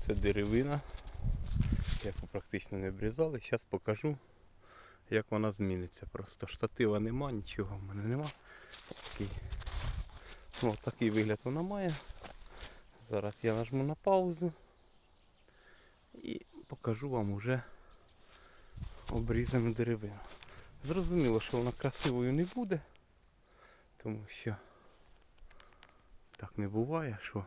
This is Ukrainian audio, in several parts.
Це деревина, яку практично не обрізали. Зараз покажу, як вона зміниться. Просто штатива нема, нічого в мене нема. Такий, ну, такий вигляд вона має. Зараз я нажму на паузу і покажу вам уже обрізану деревину. Зрозуміло, що вона красивою не буде, тому що так не буває, що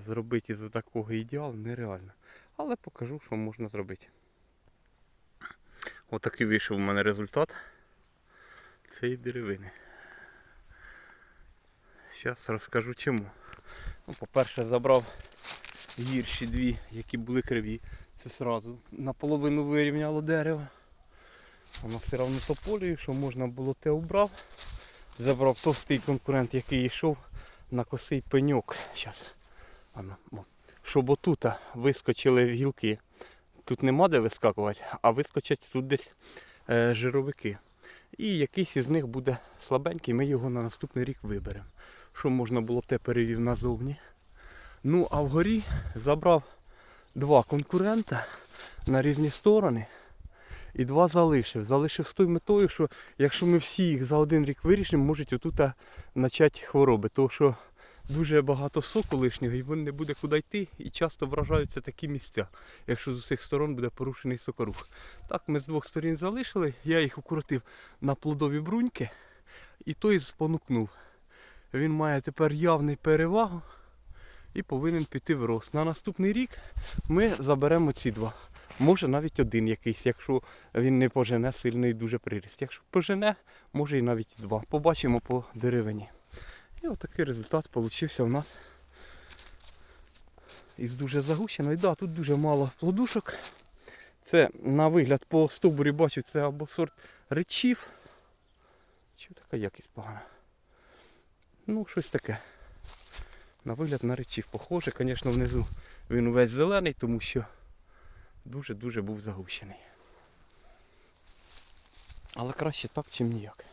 зробити із такого ідеалу нереально. Але покажу, що можна зробити. Отакий вийшов у мене результат цієї деревини. Зараз розкажу чому. Ну, по-перше, забрав гірші дві, які були криві. Це сразу наполовину вирівняло дерево. Воно все одно тополею, що можна було те убрав. Забрав товстий конкурент, який йшов на косий пеньок. Щас. Щоб отут вискочили гілки. Тут нема де вискакувати, а вискочать тут десь е, жировики. І якийсь із них буде слабенький, ми його на наступний рік виберемо. Що можна було те перевів назовні. Ну, а вгорі забрав два конкурента на різні сторони. І два залишив. Залишив з тою метою, що якщо ми всі їх за один рік вирішимо, можуть отут почати хвороби. Тому що дуже багато соку лишнього і він не буде куди йти. І часто вражаються такі місця, якщо з усіх сторон буде порушений сокорух. Так ми з двох сторін залишили, я їх укоротив на плодові бруньки і той спонукнув. Він має тепер явний перевагу і повинен піти в рост. На наступний рік ми заберемо ці два. Може навіть один якийсь, якщо він не пожене сильний дуже приріст. Якщо пожене, може і навіть два. Побачимо по деревині. І отакий результат получився у нас із дуже загущеної. Да, тут дуже мало плодушок. Це на вигляд по стовбурі бачу, це або сорт речів. Чи така якість погана? Ну, щось таке. На вигляд на речів похоже. Звісно, внизу він увесь зелений, тому що дуже-дуже був загущений. Але краще так, чим ніяк.